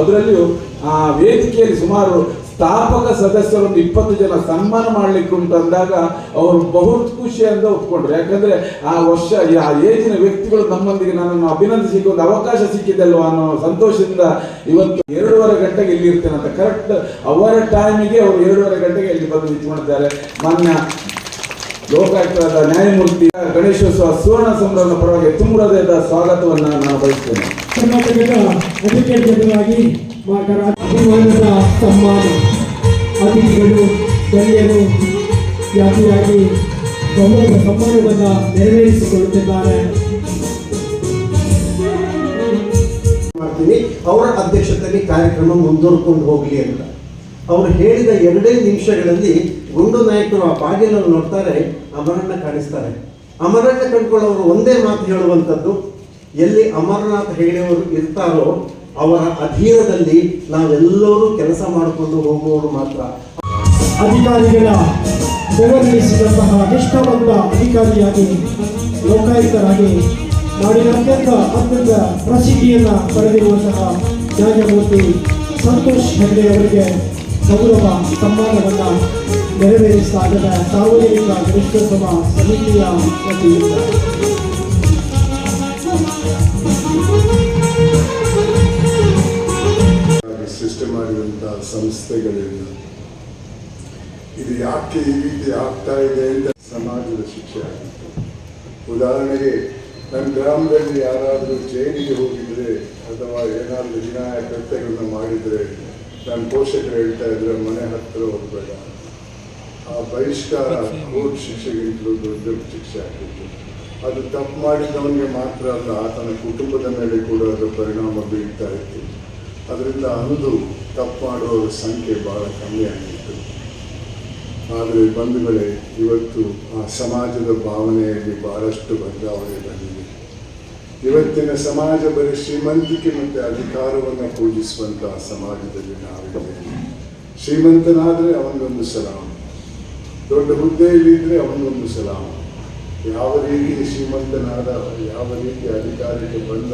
ಅದರಲ್ಲಿಯೂ ಆ ವೇದಿಕೆಯಲ್ಲಿ ಸುಮಾರು ಸ್ಥಾಪಕ ಸದಸ್ಯರನ್ನು ಇಪ್ಪತ್ತು ಜನ ಸನ್ಮಾನ ಮಾಡಲಿಕ್ಕೆ ಉಂಟು ಅಂದಾಗ ಅವರು ಬಹು ಖುಷಿಯಿಂದ ಒಪ್ಕೊಂಡ್ರು. ಯಾಕಂದ್ರೆ ಆ ವರ್ಷ ಆ ಏಜಿನ ವ್ಯಕ್ತಿಗಳು ನಮ್ಮೊಂದಿಗೆ ನನ್ನನ್ನು ಅಭಿನಂದಿಸಲಿಕ್ಕೆ ಒಂದು ಅವಕಾಶ ಸಿಕ್ಕಿದ್ದಲ್ವ ಅನ್ನೋ ಸಂತೋಷದಿಂದ ಇವತ್ತು ಎರಡೂವರೆ ಗಂಟೆಗೆ ಇಲ್ಲಿ ಇರ್ತೇನೆ ಅಂತ. ಕರೆಕ್ಟ್ ಅವರ ಟೈಮಿಗೆ ಅವರು ಎರಡೂವರೆ ಗಂಟೆಗೆ ಇಲ್ಲಿ ಬಂದು ನಿಂತ್ಕೊಂಡಿದ್ದಾರೆ. ಮಾನ್ಯ ಲೋಕಾಯುಕ್ತರಾದ ನ್ಯಾಯಮೂರ್ತಿ ಗಣೇಶೋತ್ಸವ ಸುವರ್ಣ ಸಂಭ್ರಮದ ಪರವಾಗಿ ತುಂಬ ಹೃದಯದ ಸ್ವಾಗತವನ್ನು ನಾನು ಬಯಸ್ತೇನೆ. ಕರ್ನಾಟಕದ ಅಧಿಕಾರಿ ಜನರಾಗಿ ಅಭಿಮಾನದ ಸಮ್ಮಾನ ಅತಿಥಿಗಳು ಗಣ್ಯರು ಜಾತಿಯಾಗಿ ಗೌರವದ ಸಮ್ಮಾನವನ್ನು ನೆರವೇರಿಸಿಕೊಳ್ಳುತ್ತಿದ್ದಾರೆ. ಮಾಡ್ತೀನಿ. ಅವರ ಅಧ್ಯಕ್ಷತೆಯಲ್ಲಿ ಕಾರ್ಯಕ್ರಮ ಮುಂದುವರ್ಕೊಂಡು ಹೋಗಲಿ ಅಂತ. ಅವರು ಹೇಳಿದ ಎರಡೇ ನಿಮಿಷಗಳಲ್ಲಿ ಗುಂಡು ನಾಯಕರು ಆ ಬಾಗಿಲನ್ನು ನೋಡ್ತಾರೆ ಅಮರಣ್ಣ ಕಾಣಿಸ್ತಾರೆ. ಅಮರಣ್ಣ ಕಂಡುಕೊಳ್ಳೋರು ಒಂದೇ ಮಾತು ಹೇಳುವಂಥದ್ದು, ಎಲ್ಲಿ ಅಮರನಾಥ ಹೇಳಿಯವರು ಇರ್ತಾರೋ ಅವರ ಅಧೀನದಲ್ಲಿ ನಾವೆಲ್ಲರೂ ಕೆಲಸ ಮಾಡಿಕೊಂಡು ಹೋಗುವವರು ಮಾತ್ರ. ಅಧಿಕಾರಿಗಳ ಬೆವರಿಸಿದಂತಹ ನಿಷ್ಠಾವಂತ ಅಧಿಕಾರಿಯಾಗಿ, ಲೋಕಾಯುಕ್ತರಾಗಿ ನಾಡಿನಾದ್ಯಂತ ಅತ್ಯಂತ ಪ್ರಸಿದ್ಧಿಯನ್ನು ಪಡೆದಿರುವಂತಹ ನ್ಯಾಯಮೂರ್ತಿ ಸಂತೋಷ್ ಹೆಗ್ಡೆ ಅವರಿಗೆ ಗೌರವ ಸನ್ಮಾನವನ್ನು ನೆರವೇರಿಸಲಾಗದ ಸಾರ್ವಜನಿಕ ಗಣೇಶೋತ್ಸವ ಸಮಿತಿಯ ವತಿಯಿಂದ ಸೃಷ್ಟಿ ಮಾಡಿದಂಥ ಸಂಸ್ಥೆಗಳಿಂದ ಇದು ಯಾಕೆ ಈ ರೀತಿ ಆಗ್ತಾ ಇದೆ ಅಂತ ಸಮಾಜದ ಶಿಕ್ಷೆ ಆಗಿತ್ತು. ಉದಾಹರಣೆಗೆ ನಮ್ಮ ಗ್ರಾಮದಲ್ಲಿ ಯಾರಾದರೂ ಜೈಲಿಗೆ ಹೋಗಿದ್ರೆ ಅಥವಾ ಏನಾದರೂ ವಿನಾಯ ಕರ್ತೆಗಳನ್ನ ಮಾಡಿದರೆ ನನ್ನ ಪೋಷಕರು ಹೇಳ್ತಾ ಇದ್ರೆ, ಮನೆ ಹತ್ತಿರ ಹೋಗ್ಬೇಡ. ಆ ಬಹಿಷ್ಕಾರ ಕೋರ್ಟ್ ಶಿಕ್ಷೆಗಿಂತಲೂ ದೊಡ್ಡ ಶಿಕ್ಷೆ ಆಗಿತ್ತು ಅದು ತಪ್ಪು ಮಾಡಿದವನಿಗೆ ಮಾತ್ರ ಅಲ್ಲ, ಆತನ ಕುಟುಂಬದ ಮೇಲೆ ಕೂಡ ಅದರ ಪರಿಣಾಮ ಬೀಳ್ತಾ ಇತ್ತು. ಅದರಿಂದ ಅಂದು ತಪ್ಪು ಮಾಡುವವರ ಸಂಖ್ಯೆ ಬಹಳ ಕಮ್ಮಿ ಆಗಿತ್ತು. ಆದರೆ ಬಂಧುಗಳೇ, ಇವತ್ತು ಆ ಸಮಾಜದ ಭಾವನೆಯಲ್ಲಿ ಬಹಳಷ್ಟು ಬದಲಾವಣೆ ಬಂದಿದೆ. ಇವತ್ತಿನ ಸಮಾಜ ಬರೀ ಶ್ರೀಮಂತಿಕೆ ಮತ್ತು ಅಧಿಕಾರವನ್ನು ಪೂಜಿಸುವಂತಹ ಸಮಾಜದಲ್ಲಿ ನಾವಿದ್ದೇವೆ. ಶ್ರೀಮಂತನಾದರೆ ಅವನಿಗೊಂದು ಸಲಾಮ್ ದೊಡ್ಡ ಹುದ್ದೆಯಲ್ಲಿದ್ದರೆ ಅವನಿಗೊಂದು ಸಲಾಮ್ ಯಾವ ರೀತಿ ಶ್ರೀಮಂತನಾದ, ಯಾವ ರೀತಿ ಅಧಿಕಾರಕ್ಕೆ ಬಂದ